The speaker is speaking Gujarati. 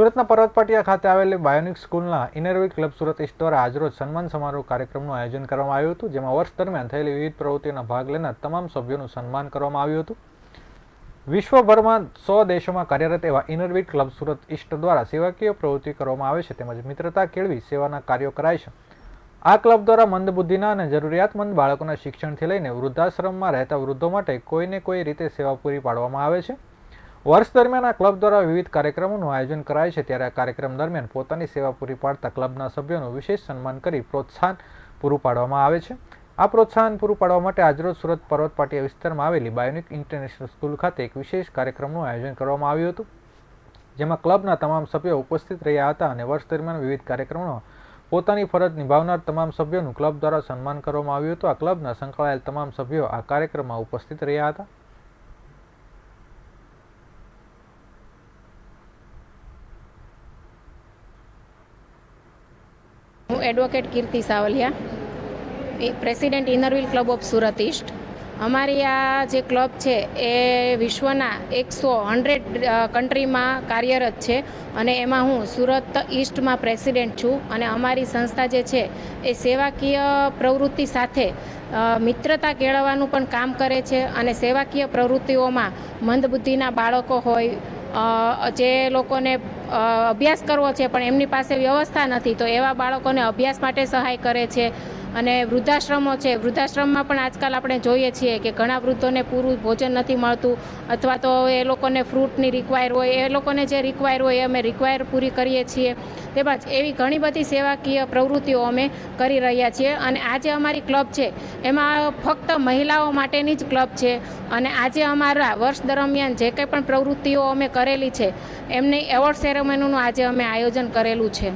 સુરતના પર્વતપાટિયા ખાતે આવેલી બાયોનિક સ્કૂલના ઇનરવી ક્લબ સુરત ઇસ્ટ દ્વારા આજરોજ સન્માન સમારોહ કાર્યક્રમનું આયોજન કરવામાં આવ્યું હતું, જેમાં વર્ષ દરમિયાન થયેલી વિવિધ પ્રવૃત્તિઓના ભાગ લેનાર તમામ સભ્યોનું સન્માન કરવામાં આવ્યું હતું. વિશ્વભરમાં સો દેશોમાં કાર્યરત એવા ઇનરવીટ ક્લબ સુરત ઇસ્ટ દ્વારા સેવાકીય પ્રવૃત્તિ કરવામાં આવે છે, તેમજ મિત્રતા કેળવી સેવાના કાર્યો કરાય છે. આ ક્લબ દ્વારા મંદબુદ્ધિના અને જરૂરિયાતમંદ બાળકોના શિક્ષણથી લઈને વૃદ્ધાશ્રમમાં રહેતા વૃદ્ધો માટે કોઈને કોઈ રીતે સેવા પૂરી પાડવામાં આવે છે? વર્ષ દરમિયાન આ ક્લબ દ્વારા વિવિધ કાર્યક્રમોનું આયોજન કરાય છે. ત્યારે આ કાર્યક્રમ દરમિયાન પોતાની સેવા પૂરી પાડતા ક્લબના સભ્યોનું વિશેષ સન્માન કરી પ્રોત્સાહન પૂરું પાડવામાં આવે છે. આ પ્રોત્સાહન પૂરું પાડવા માટે આજરોજ સુરત પર્વતપાટિયા વિસ્તારમાં આવેલી બાયોનિક ઇન્ટરનેશનલ સ્કૂલ ખાતે એક વિશેષ કાર્યક્રમનું આયોજન કરવામાં આવ્યું હતું. જેમાં ક્લબના તમામ સભ્યો ઉપસ્થિત રહ્યા હતા અને વર્ષ દરમિયાન વિવિધ કાર્યક્રમોમાં પોતાની ફરજ નિભાવનાર તમામ સભ્યોનું ક્લબ દ્વારા સન્માન કરવામાં આવ્યું હતું. આ ક્લબના સંકળાયેલ તમામ સભ્યો આ કાર્યક્રમમાં ઉપસ્થિત રહ્યા હતા. Advocate Kirti Savaliya president Inner Wheel Club of Surat East અમારી આ જે ક્લબ છે એ વિશ્વના એકસો હંડ્રેડ કન્ટ્રીમાં કાર્યરત છે અને એમાં હું સુરત ઇસ્ટમાં પ્રેસિડેન્ટ છું અને અમારી સંસ્થા જે છે એ સેવાકીય પ્રવૃત્તિ સાથે મિત્રતા કેળવવાનું પણ કામ કરે છે અને સેવાકીય પ્રવૃત્તિઓમાં મંદબુદ્ધિના બાળકો હોય જે લોકોને અભ્યાસ કરવો છે, પણ એમની પાસે વ્યવસ્થા નથી, તો એવા બાળકોને અભ્યાસ માટે સહાય કરે છે. અને વૃદ્ધાશ્રમો છે. વૃદ્ધાશ્રમમાં પણ આજકાલ આપણે જોઈએ છીએ કે ઘણા વૃદ્ધોને પૂરું ભોજન નથી મળતું અથવા તો એ લોકોને ફ્રૂટની રિક્વાયર હોય, એ લોકોને જે રિક્વાયર હોય એ અમે રિક્વાયર પૂરી કરીએ છીએ. તેમજ એવી ઘણી બધી સેવાકીય પ્રવૃત્તિઓ અમે કરી રહ્યા છીએ અને આજે અમારી ક્લબ છે, એમાં ફક્ત મહિલાઓ માટેની જ ક્લબ છે અને આજે અમારા વર્ષ દરમિયાન જે કંઈ પણ પ્રવૃત્તિઓ અમે કરેલી છે, એમની એવોર્ડ સેરેમનીનું આજે અમે આયોજન કરેલું છે.